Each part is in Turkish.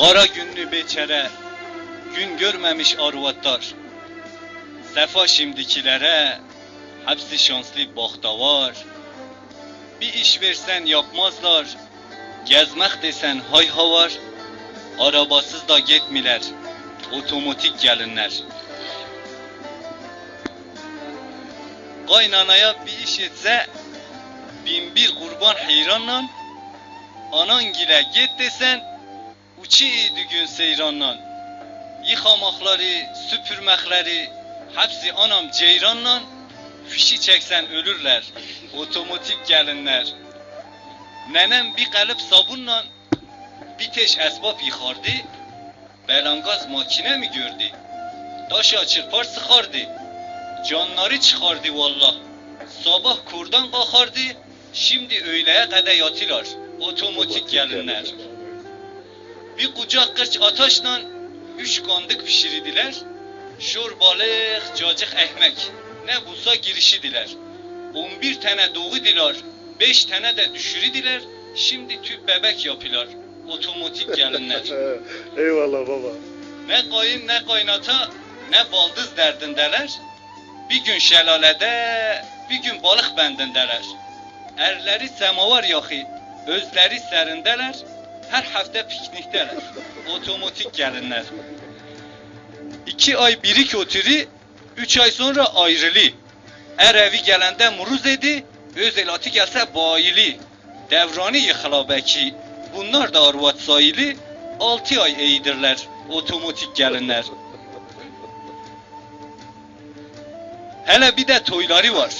Kara günlü beçere, gün görmemiş arvatlar. Sefa şimdikilere, hepsi şanslı bahtavar. Bir iş versen yapmazlar, gezmek desen hay havar. Arabasız da gitmiler, otomatik gelinler. Kaynanaya bir iş etse, bin bir kurban heyranla, anangile git desen, uçi idi gün seyranla. Yıkamakları, süpürmekleri, hepsi anam ceyranla, fişi çeksen ölürler, otomatik gelinler. Nenem bir kalıp sabunla, bir teş esbab yıkardı, belangaz makine mi gördü? Taşa çırpar sıkardı, canları çıkardı vallah. Sabah kurdan kalkardı, şimdi öğleye kadar yatılar, otomatik gelinler. Bir kucak kırç ataşla üç kandık pişirdiler. Şor balık, cacık ekmek. Ne bulsa girişidiler. 11 tane doğudiler. 5 tane de düşürüdiler. Şimdi tüp bebek yapılar. Otomatik gelinler. Eyvallah baba. ne kayın ne kaynata ne baldız derdindeler. Bir gün şelalede bir gün balık bendindeler. Erleri semavar yahi, özleri serindeler. Her hafta piknikteler. Otomatik gelinler. İki ay birik oturi, üç ay sonra ayrılı. Er evi gelende muruz edi, öz elati gelse bayili. Devrani yıkılabeki, bunlar da arvat sayılı, altı ay eğidirler, otomatik gelinler. Hele bir de toyları var.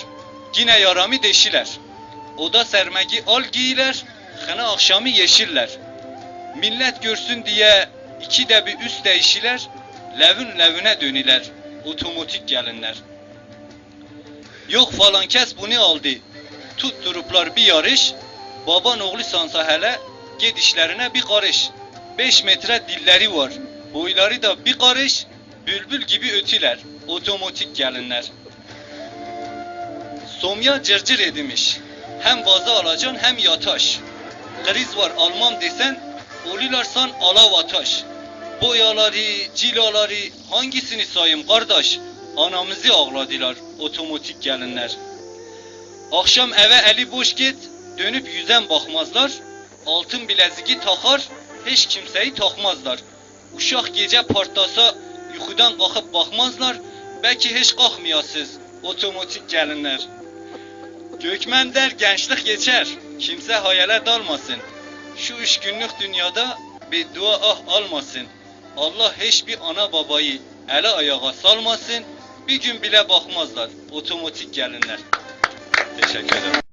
Yine yaramı deşiler. Oda sermegi al giyiler, hına akşamı yeşiller. Millet görsün diye iki de bir üst değişiler, levün levüne dönüler, otomatik gelinler. Yok falan kes bunu aldı. Tutturuplar bir yarış, baban oğlu sansa hele, gedişlerine bir karış. Beş metre dilleri var, boyları da bir karış, bülbül gibi ötüler, otomatik gelinler. Somya cırcır edilmiş. Hem vaza alacaksın hem yataş. Kriz var almam desen, olularsan alav ataş. Boyaları, cilaları hangisini sayayım kardeş? Anamızı ağladılar otomatik gelinler. Akşam eve eli boş git, dönüp yüzen bakmazlar. Altın bileziği takar, hiç kimseyi takmazlar. Uşak gece partasa yuxudan kalkıp bakmazlar. Belki hiç kalkmayasız otomatik gelinler. Gökmen der gençlik geçer. Kimse hayale dalmasın. Şu üç günlük dünyada bir dua ah almasın. Allah hiçbir ana babayı ele ayağa salmasın. Bir gün bile bakmazlar. Otomatik gelinler. Teşekkür ederim.